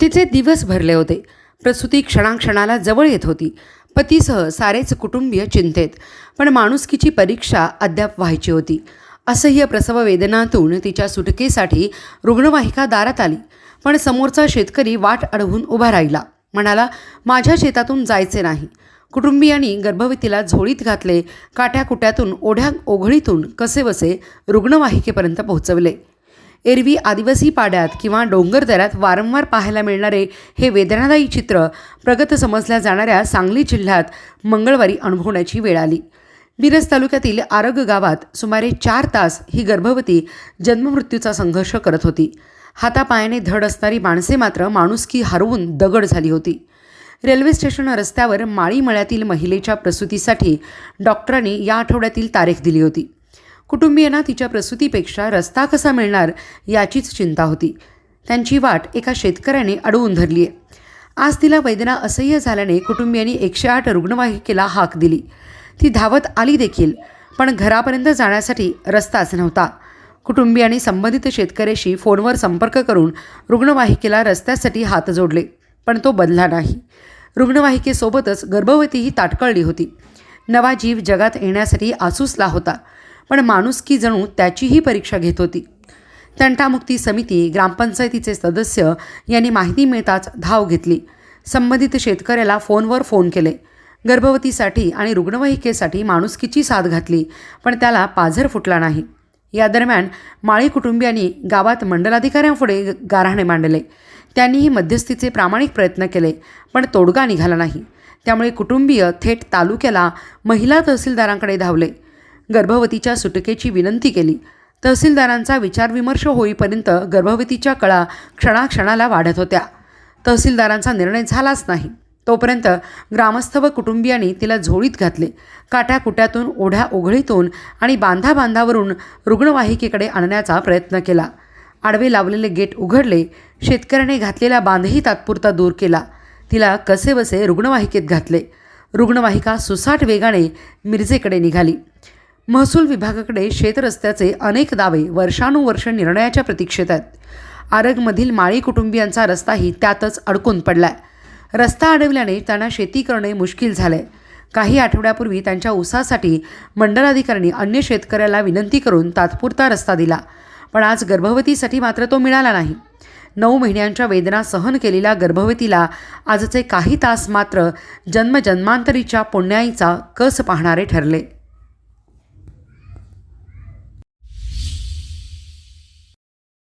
तिचे दिवस भरले होते. प्रसूती क्षणाक्षणाला जवळ येत होती. पतीसह सारेच कुटुंबीय चिंतेत पण माणुसकीची परीक्षा अद्याप व्हायची होती. असह्य प्रसव वेदनातून तिच्या सुटकेसाठी रुग्णवाहिका दारात आली पण समोरचा शेतकरी वाट अडवून उभा राहिला. म्हणाला माझ्या शेतातून जायचे नाही. कुटुंबियांनी गर्भवतीला झोळीत घातले काट्याकुट्यातून ओढ्या ओघळीतून कसेबसे रुग्णवाहिकेपर्यंत पोहोचवले. एरवी आदिवासी पाड्यात किंवा डोंगरदऱ्यात वारंवार पाहायला मिळणारे हे वेदनादायी चित्र प्रगत समजल्या जाणाऱ्या सांगली जिल्ह्यात मंगळवारी अनुभवण्याची वेळ आली. मिरज तालुक्यातील आरग गावात सुमारे चार तास ही गर्भवती जन्ममृत्यूचा संघर्ष करत होती. हातापायाने धड असणारी माणसे मात्र माणुसकी हरवून दगड झाली होती. रेल्वे स्टेशन रस्त्यावर माळी मळ्यातील महिलेच्या प्रसूतीसाठी डॉक्टरांनी या आठवड्यातील तारीख दिली होती. कुटुंबियांना तिच्या प्रसूतीपेक्षा रस्ता कसा मिळणार याचीच चिंता होती. त्यांची वाट एका शेतकऱ्याने अडवून धरली आहे. आज तिला वेदना असह्य झाल्याने कुटुंबियांनी एकशे आठ रुग्णवाहिकेला हाक दिली. ती धावत आली देखील पण घरापर्यंत जाण्यासाठी रस्ताच नव्हता. कुटुंबियांनी संबंधित शेतकऱ्याशी फोनवर संपर्क करून रुग्णवाहिकेला रस्त्यासाठी हात जोडले पण तो बदला नाही. रुग्णवाहिकेसोबतच गर्भवतीही ताटकळली होती. नवा जीव जगात येण्यासाठी आसूसला होता. पण माणुसकी जणू त्याचीही परीक्षा घेत होती. तंटामुक्ती समिती ग्रामपंचायतीचे सदस्य यांनी माहिती मिळताच धाव घेतली. संबंधित शेतकऱ्याला फोनवर फोन केले. गर्भवतीसाठी आणि रुग्णवाहिकेसाठी माणुसकीची साथ घातली पण त्याला पाझर फुटला नाही. या दरम्यान माळी कुटुंबियांनी गावात मंडलाधिकाऱ्यांपुढे गारहाणे मांडले. त्यांनीही मध्यस्थीचे प्रामाणिक प्रयत्न केले पण तोडगा निघाला नाही. त्यामुळे कुटुंबीय थेट तालुक्याला महिला तहसीलदारांकडे धावले. गर्भवतीच्या सुटकेची विनंती केली. तहसीलदारांचा विचारविमर्श होईपर्यंत गर्भवतीच्या कळा क्षणाक्षणाला वाढत होत्या. तहसीलदारांचा निर्णय झालाच नाही. तोपर्यंत ग्रामस्थ व कुटुंबियांनी तिला झोळीत घातले. काट्याकुट्यातून ओढ्या ओघळीतून आणि बांधा बांधावरून रुग्णवाहिकेकडे आणण्याचा प्रयत्न केला. आडवे लावलेले गेट उघडले. शेतकऱ्याने घातलेला बांधही तात्पुरता दूर केला. तिला कसेबसे रुग्णवाहिकेत घातले. रुग्णवाहिका सुसाट वेगाने मिरजेकडे निघाली. महसूल विभागाकडे शेतरस्त्याचे अनेक दावे वर्षानुवर्ष निर्णयाच्या प्रतीक्षेत आहेत. आरगमधील माळी कुटुंबियांचा रस्ताही त्यातच अडकून पडलाय. रस्ता अडवल्याने त्यांना शेती करणे मुश्किल झाले काही आठवड्यापूर्वी त्यांच्या ऊसासाठी मंडलाधिकाऱ्यांनी अन्य शेतकऱ्याला विनंती करून तात्पुरता रस्ता दिला पण आज गर्भवतीसाठी मात्र तो मिळाला नाही. नऊ महिन्यांच्या वेदना सहन केलेल्या गर्भवतीला आजचे काही तास मात्र जन्मजन्मांतरीच्या पुण्याईचा कस पाहणारे ठरले.